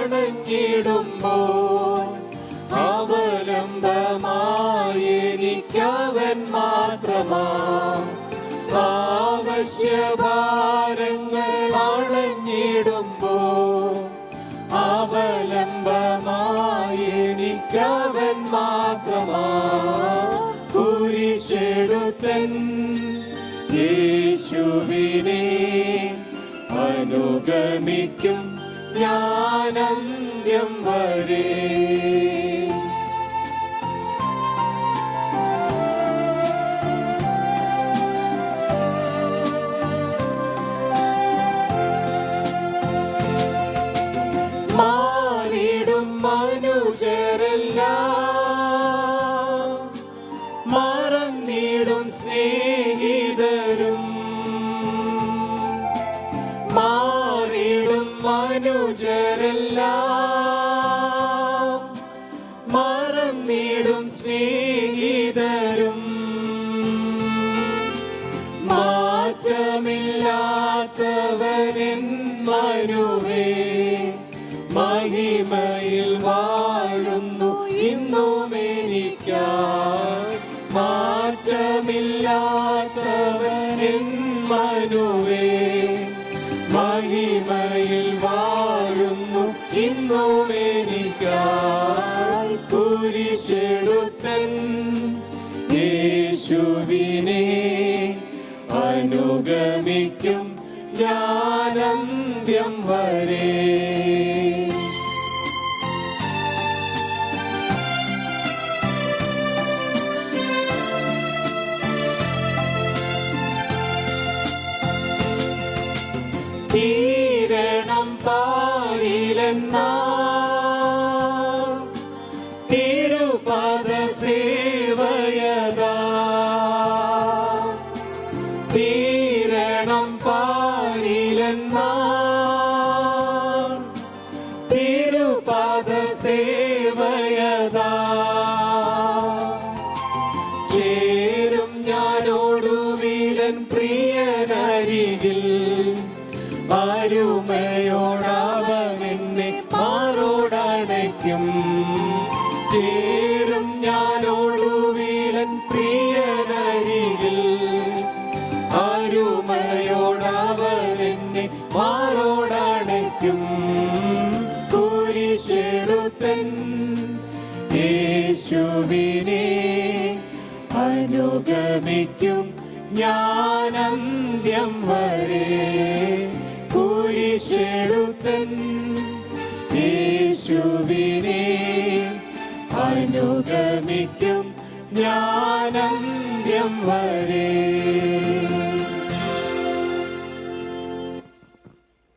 അണഞ്ഞിടുമ്പോൾ അവലംബമായി എനിക്കവൻ മാത്രമാ. ആവശ്യഭാരങ്ങൾ അണഞ്ഞിടുമ്പോൾ അവലംബമായി എനിക്കവൻ മാത്രമാ. കുരിശെടുത്തൻ യേശുവിനെ അനുഗമിക്കും ഞാനന്ത്യം വരെ. മാറിടും മനുജരെല്ലാം മനുവേ മഹിമയിൽ വാഴുന്നു ഇന്നും എനിക്കായി മാറ്റമില്ലാത്തവൻ മനുവേ മഹിമയിൽ വാഴുന്നു ഇന്നും എനിക്കായി കുരിശെടുത്തൻ യേശുവിനെ അനുഗമിക്കും. ഞാനന്ത്യം വരെ. പ്രിയനരികിൽ അരുമയോടാവമെന്നെ മാറോടണയ്ക്കും ചേരും ഞാനോടു വീരൻ പ്രിയനരികിൽ അരുമയോടാവമെന്നെ മാറോടണയ്ക്കും കുരിശെടുത്തൻ യേശുവിനെ അനുഗമിക്കും. ഞാനന്ത്യം വരെ കുരിശെടുത്തൻ യേശുവിനെ അനുഗമിക്കും ഞാനന്ത്യം വരെ.